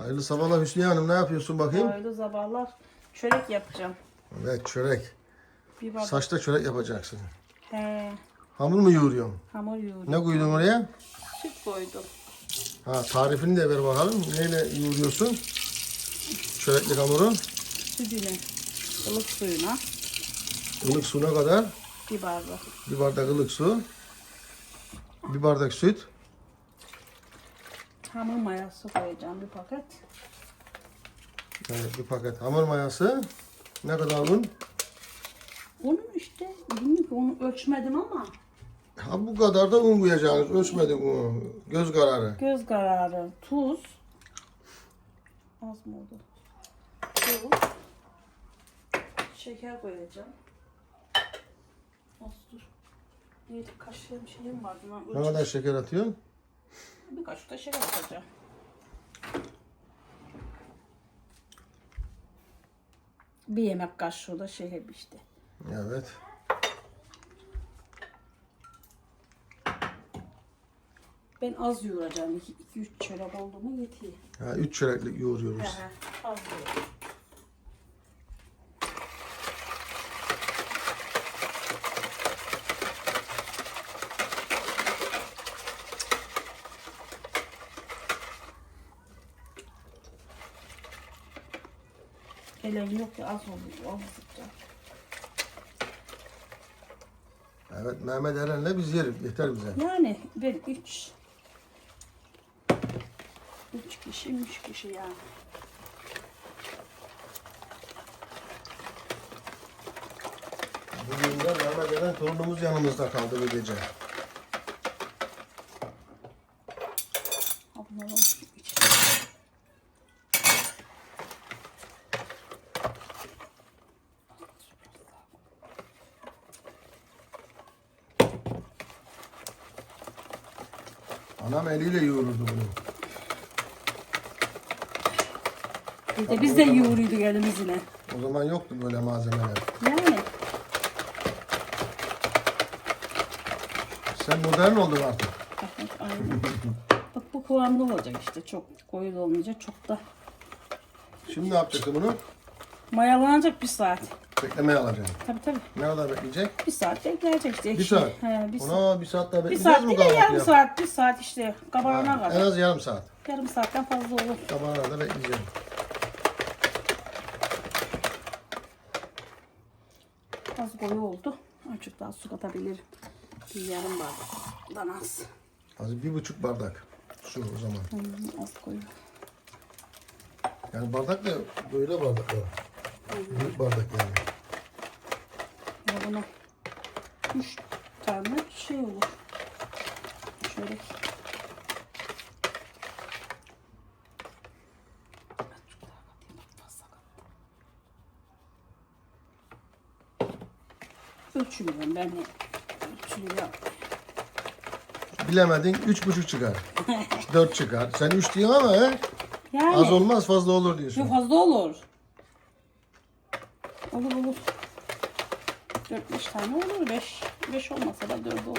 Hayırlı sabahlar Hüsniye Hanım ne yapıyorsun bakayım? Hayırlı sabahlar. Çörek yapacağım. Evet çörek. Bir bardak. Saçta çörek yapacaksın. He, Hamur mu yoğuruyorsun? hamur yoğurdum. Ne koydun oraya? Süt koydum. Ha tarifini de ver bakalım. Neyle yoğuruyorsun? Çöreklik hamuru. Sütünü, ılık suyuna Ilık suyuna kadar. bir bardak. Bir bardak ılık su. Bir bardak süt. Hamur mayası koyacağım bir paket. Evet, bir paket hamur mayası. Ne kadar un? Onun işte bilmiyorum onu ölçmedim ama Ha bu kadar da un koyacaksınız. Ölçmedik unu. Göz kararı. göz kararı, tuz. Az mı oldu? Tuz. Şeker koyacağım. Az dur. Neydi kaşığım şeyim vardı. Ne kadar şeker atıyorsun? Bir kaşık da şeker atacağım. Bir yemek kaşığı da hep işte. Evet. Ben az yoğuracağım. 2-3 çörek oldu mu yetiyor. Ha, üç çöreklik yoğuruyoruz. He, az yoğur. Elem yok ya az sıkacağım. Evet Mehmet Eren'le biz yeriz. Yeter bize. Yani ben üç üç kişi, üç kişi yani. Bugün de Mehmet Eren torunumuz yanımızda kaldı bu gece. Anam eliyle yoğururdu bunu. Bir de biz de yoğuruyorduk elimizle. O zaman yoktu böyle malzemeler. Yani Sen modern oldun artık. aynen. Bak bu kıvamda olacak işte çok koyu da olmayacak çok da Şimdi ne yapacaksın bunu? mayalanacak bir saat. Beklemeye alacaksın. Tabii tabii. Ne kadar bekleyecek? Bir saat bekleyecek işte. Bir saat. He, bir saat. Ona bir saat daha Bir bekleyeceğiz saat mi değil de yarım kahvaltıya? saat, bir saat işte kabarana Ha, En kadar. az yarım saat. Yarım saatten fazla olur. Kabağına kadar bekleyeceğim. Az koyu oldu. Azıcık daha su katabilirim. Bir yarım bardaktan az. Az bir buçuk bardak. Su o zaman. Hmm, az koyu. Yani bardak da böyle bardak var. Büyük bardak yani. Ya buna üç tane şey olur. Şöyle. Ölçülüyorum ben de. Ölçülüyorum. Bilemedin üç buçuk çıkar. Dört çıkar. Sen üç diyorsun ama he? Yani. Az olmaz fazla olur diyorsun. Yok fazla olur. Olur olur. 4-5 tane olur. 5 5 olmasa da 4 olur.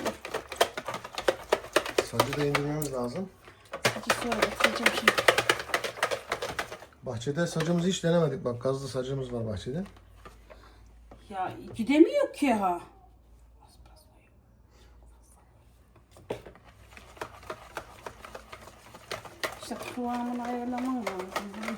Sacı da indirmemiz lazım. Acı sonra bakacağım şimdi. Bahçede sacımızı hiç denemedik. Bak gazlı sacımız var bahçede. Ya gidemiyor ki ha. İşte kıvamını ayarlamam lazım.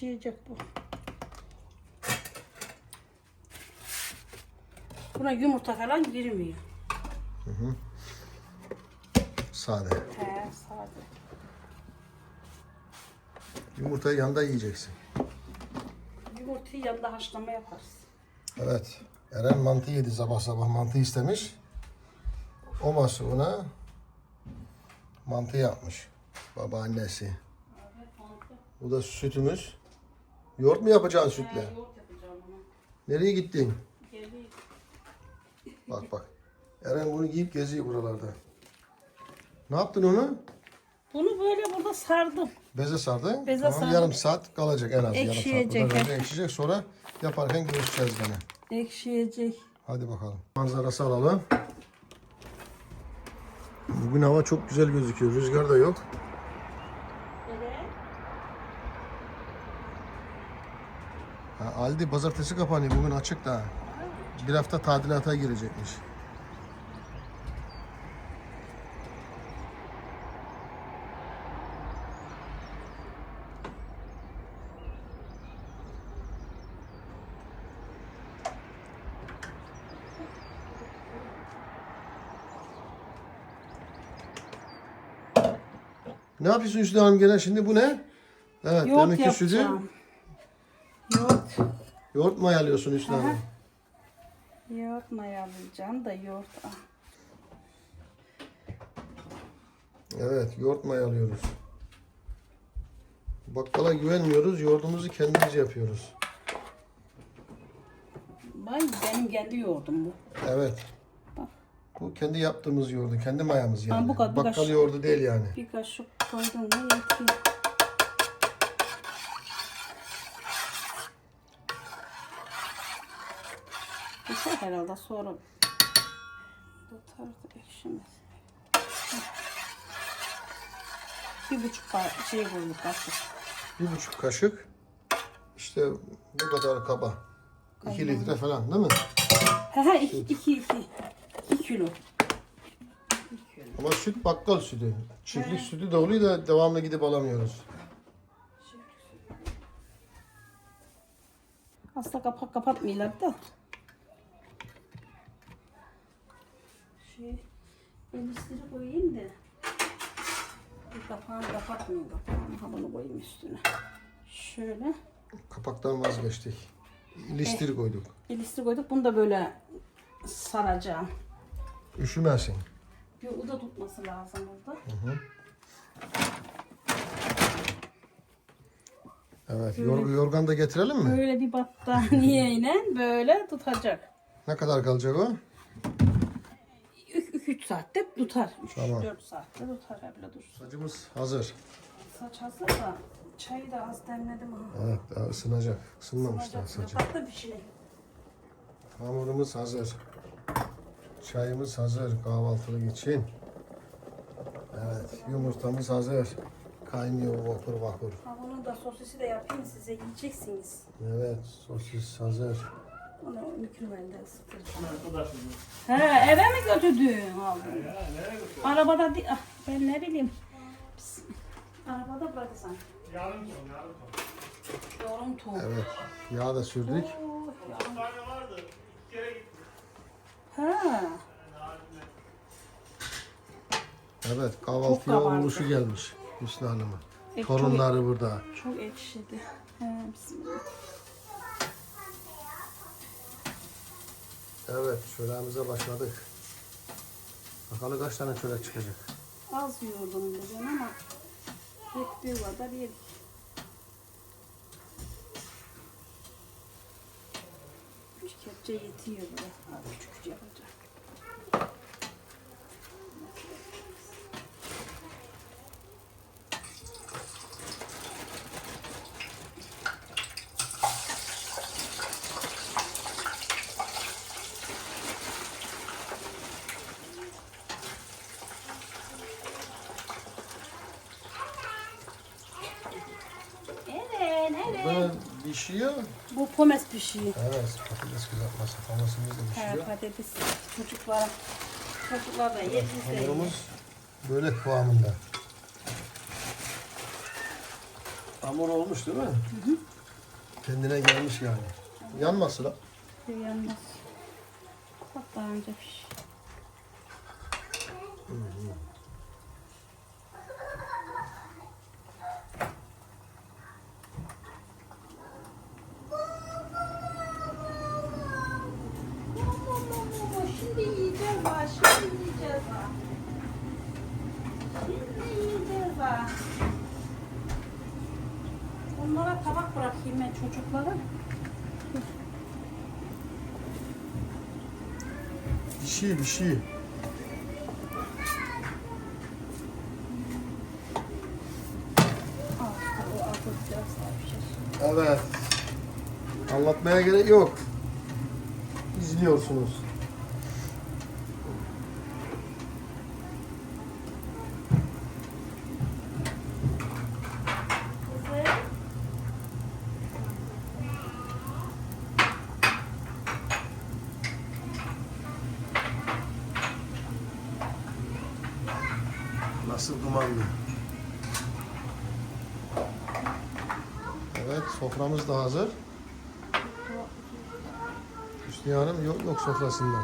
Ekşiyecek bu. Buna yumurta falan girmiyor. Sade. He, sade. Yumurtayı yanında yiyeceksin. Yumurtayı yanında haşlama yaparız. Evet. Eren mantı yedi sabah sabah mantı istemiş. O masumuna mantı yapmış. Babaannesi. Bu da sütümüz. Yoğurt mu yapacaksın sütle? Yoğurt yapacağım ona. Nereye gittin? Geliyor. Bak bak. Eren bunu giyip geziyor buralarda. Ne yaptın onu? Bunu böyle burada sardım. Beze sardın. Beze tamam, sardım. yarım saat kalacak en az. Ekşiyecek, Yarım saat. Ekşiyecek. Sonra yaparken görüşeceğiz gene. Ekşiyecek. Hadi bakalım. Manzarası alalım. Bugün hava çok güzel gözüküyor. Rüzgar da yok. Ha, Aldi pazartesi kapanıyor. Bugün açık da. Bir hafta tadilata girecekmiş. Ne yapıyorsun Hüsnü Hanım gene şimdi bu ne? Evet Yoğurt deminki sütü yapacağım. Yoğurt. yoğurt mayalıyorsun Hüsnü. Hanım. Yoğurt mayalayacağım da yoğurt. Ah, Evet yoğurt mayalıyoruz. Bakkala güvenmiyoruz. Yoğurdumuzu kendimiz yapıyoruz. Vay benim kendi yoğurdum bu. Evet. Bu kendi yaptığımız yoğurdu. Kendi mayamız yani. Ha, bu kadar, Bakkal kadar. yoğurdu değil yani. Bir kaşık koydum mu yetiyor. Yeter herhalde sonra tutardı ekşimez. Bir buçuk şey koyduk kaşık. Bir buçuk kaşık. İşte bu kadar kaba. İki litre falan değil mi? He he iki, iki, iki. İki kilo. İki kilo. Ama süt bakkal sütü. Çiftlik sütü de oluyor da devamlı gidip alamıyoruz. Aslında kapak kapatmıyorlar da. Şey, elbisleri koyayım da. Bir kapağını kapatmıyor kapağını. Ha bunu koyayım üstüne. Şöyle. Kapaktan vazgeçtik. İlistir koyduk. Elbisleri koyduk. Bunu da böyle saracağım. Üşümesin. Bir o da tutması lazım burada. Evet. Yor, yorgan da getirelim mi? Böyle bir battaniyeyle böyle tutacak. Ne kadar kalacak o? 2-3 saatte tutar. 3-4 Tamam. saatte tutar. Öyle dur. Sacımız hazır. Saç hazır da çayı da az demledim ha. Evet daha ısınacak. Isınmamış daha sacı. Kapakta bir şey. Hamurumuz hazır. Çayımız hazır kahvaltılık için. Evet yumurtamız hazır. Kaynıyor vapur vapur. Ha bunun da sosisi de yapayım size yiyeceksiniz. Evet sosis hazır. Onu mikrovalde ısıtırım. He eve mi götürdün aldın? Arabada değil. Ah, ben ne bileyim. Pis. Arabada bıraktı sanki. Yarım ton, yarım ton. Yorum tuğ. Evet yağ da sürdük. Oh, vardı. Bir kere gitti. Ha. Evet Çok kahvaltıya kabardı. oluşu gelmiş Hüsnü Hanım'a. E, Torunları burada. Çok ekşidi. He, bismillah. Evet çöreğimize başladık. Bakalım kaç tane çörek çıkacak. Az yiyordum bugün ama yettiği kadar yedik. Üç kepçe yetiyor böyle. Abi küçük küçük yapacak. Evet, evet. Burada pişiyor. Bu pomes pişiyor. Evet patates kızartması. Da He, pişiyor. patates çocuklara. Çocuklar da de yiyor. Hamurumuz böyle kıvamında. Hamur olmuş değil mi? Kendine gelmiş yani. Yanmasın ha. Yanmaz. Daha önce piş. Şimdi yiyeceğiz ha, şimdi yiyeceğiz ha. Şimdi yiyeceğiz ha. Onlara tabak bırakayım ben çocuklara. Bir şey bir şey. Evet. Anlatmaya gerek yok. izliyorsunuz. Nasıl dumanlı. Evet soframız da hazır. Hüsniye Hanım yok yok sofrasında.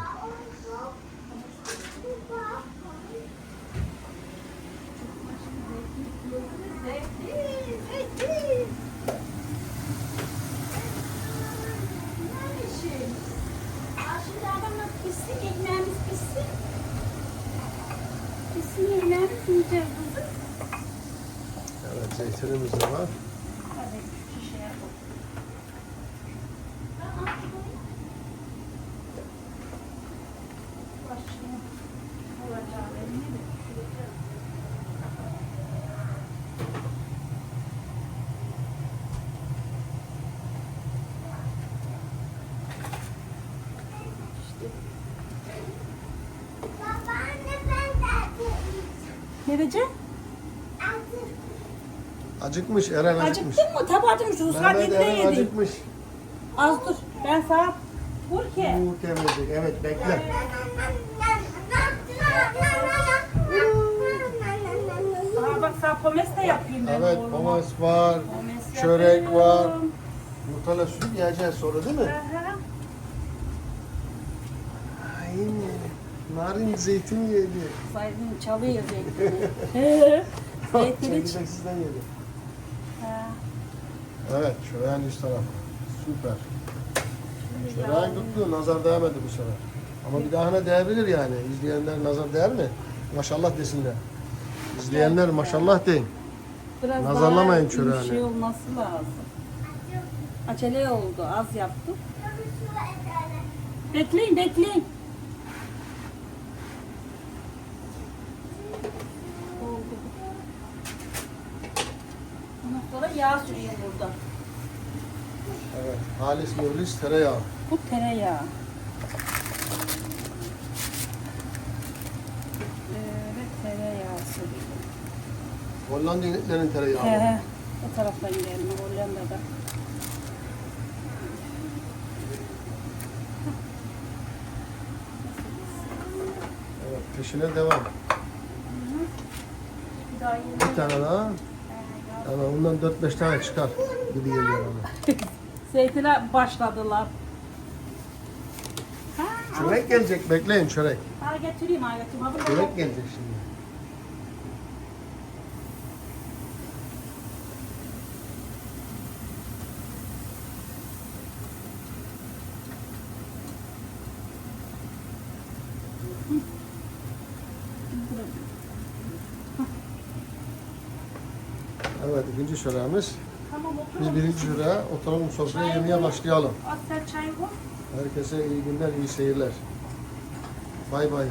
Olacağı belli mi? Ne diyeceksin? Acıkmış Eren acıkmış. Acıktın mı? Tabii acıkmış. Rus Mehmet hadinde Eren yedik. acıkmış. Az dur. Ben sana vur ki. Bu temizlik. Evet bekle. Aa, bak sana pomes de yapayım ben Evet oğluma. pomas var. Pomes çörek yapıyorum. var. Yumurtayla süt yiyeceğiz sonra değil mi? Aha. Aynen. Narin zeytin yedi. Saydın çalıyor zeytini. He. Zeytini ç- yedi. Ha. Evet çöreğin üst tarafı. Süper. Çöreğin tuttu. Nazar değmedi bu sefer. Ama bir dahına değebilir yani. İzleyenler nazar değer mi? Maşallah desinler. İzleyenler maşallah deyin. Biraz Nazarlamayın daha çöreğini. Bir şey olması lazım. Acele oldu. Az yaptım. Bekleyin bekleyin. Oldu. Ondan sonra yağ sürüyor burada. Evet. Halis mühlis tereyağı. Bu tereyağı. Hollanda ineklerinin tereyağı. He he. O taraftan gidelim Hollanda'da. Evet. Peşine devam. Bir daha. Bir tane daha. Yani ondan 4-5 tane çıkar gibi geliyor bana. Zeytine başladılar. Ha, Çörek gelecek. Bekleyin çörek. Ha getireyim ha getireyim. Çörek gelecek şimdi. Evet ikinci çöreğimiz. Tamam. Biz birinci çöreğe oturalım sofraya yemeye başlayalım. Az sen çay koy. Herkese iyi günler, iyi seyirler. Bay bay.